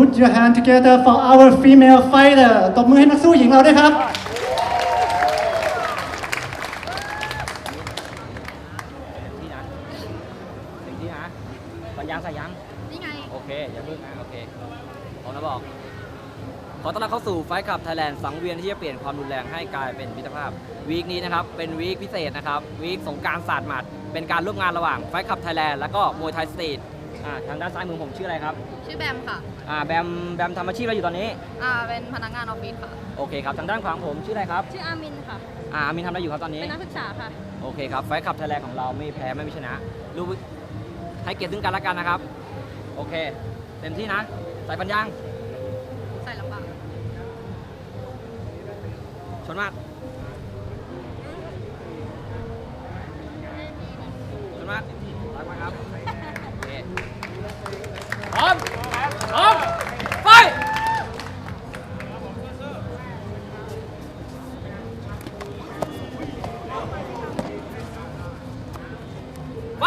Put your hand together for our female fighter ตบมือให้นักสู้หญิงเราด้วยครับ ที่นะสิ่งที่นะสัญญาณใส่ยังนี่ไง โอเค อย่าเพิ่งนะโอเคพร้อมแล้วบอก ขอต้อนรับเข้าสู่ไฟขับไทยแลนด์สังเวียนที่จะเปลี่ยนความรุนแรงให้กลายเป็นมิตรภาพ วีคนี้นะครับ เป็นวีคพิเศษนะครับ วีคสงกรารศาสตร์หมัด เป็นการร่วมงานระหว่างไฟขับไทยแลนด์แล้วก็มวยไทยสตรีท อ่าทางด้านซ้ายมือผมชื่ออะไรครับ ชื่อแบมค่ะ อ่าแบมแบมทำอาชีพอะไรอยู่ตอนนี้ อ่า เป็นพนักงานออฟฟิศค่ะ โอเคครับ ทางด้านขวาของผมชื่ออะไรครับ ชื่ออามินค่ะ อ่าอามินทำอะไรอยู่ครับตอนนี้ เป็นนักศึกษาค่ะ โอเคครับ ไฟขับไทยแลนด์ของเราไม่แพ้ไม่มีชนะ รู้ให้เกียรติซึ่งกันและกันนะครับ โอเค เต็มที่นะ ใส่ปัญญางใส่ลำบากชนมากชนมากรักมากครับโอเคพ ร้อมพร้อมไปไป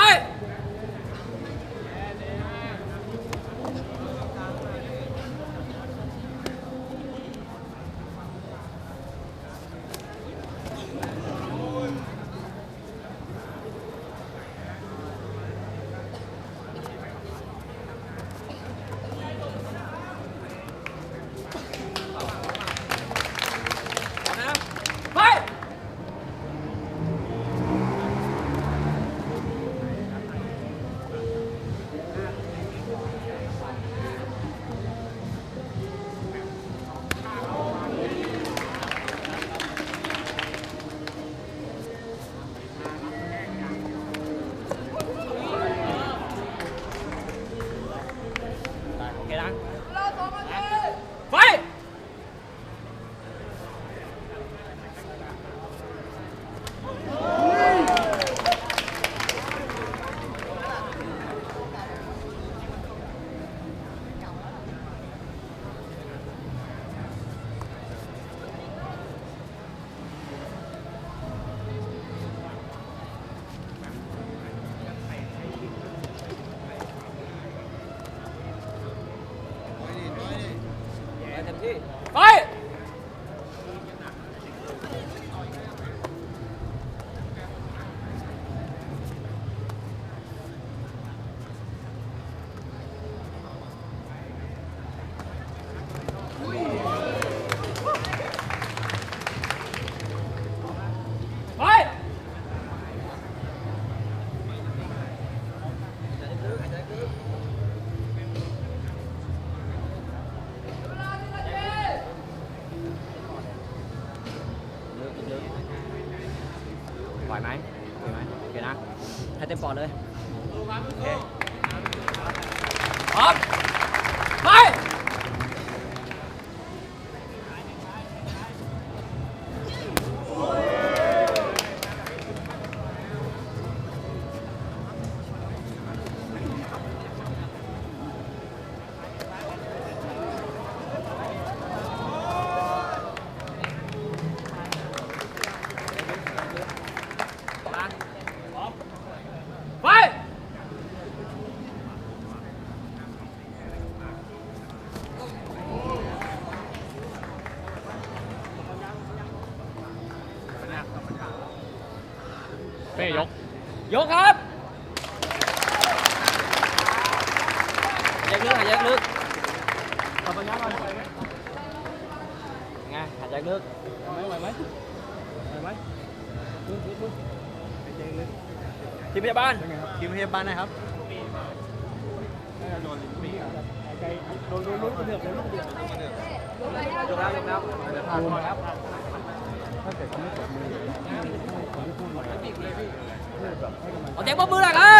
ไหวไหมไหวไหมโอเคนะให้เต็มปอดเลยโอเคพร้อมไป เป้ยก ยกครับหายใจลึกหายใจลึกขอบคุณครับก่อนไงหายใจลึกไหวไหวไหมไหวไหมลึกลึกลึกทีมพยาบาลทีมพยาบาลนะครับยกแล้วยกแล้ว ขอเสียงปรบมือหน่อยครั